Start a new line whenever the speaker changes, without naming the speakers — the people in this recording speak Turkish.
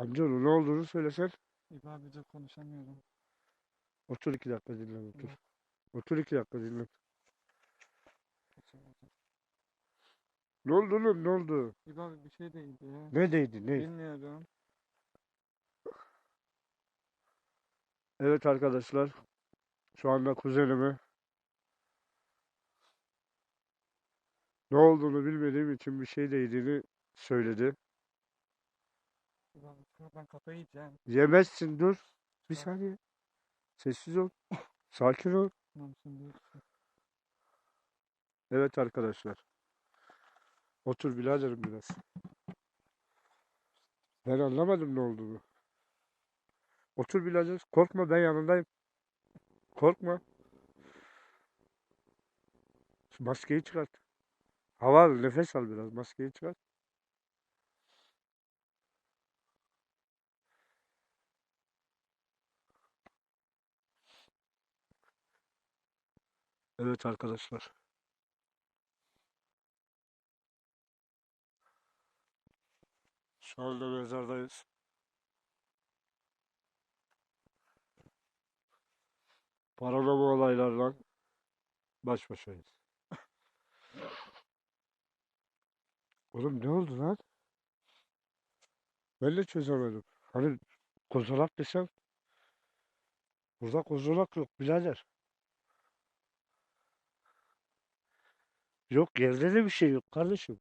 Amcaoğlu ne olduğunu söylesen.
İbo abi de konuşamıyorum.
Otur iki dakika dinlen otur.
Yok.
Otur iki dakika dinlen. Ne oldu oğlum ne oldu?
İbo abi bir şey değildi ya.
Ne değdi ne?
Bilmiyorum.
Evet arkadaşlar. Şu anda kuzenime ne olduğunu bilmediğim için bir şey değdiğini söyledi.
Ben kafayı yiyeceğim.
Yemezsin dur. Bir saniye. Sessiz ol. Sakin ol.
Şimdi.
Evet arkadaşlar. Otur biraderim biraz. Ben anlamadım ne olduğunu. Otur birader. Korkma ben yanındayım. Korkma. Şu maskeyi çıkart. Hava al, nefes al biraz. Maskeyi çıkart. Evet arkadaşlar. Şu anda mezardayız. Paranormal olaylarla baş başayız. Oğlum ne oldu lan? Ben de çözemedim. Hani kozalak desem burada kozalak yok birader. Yok yerde de bir şey yok kardeşim.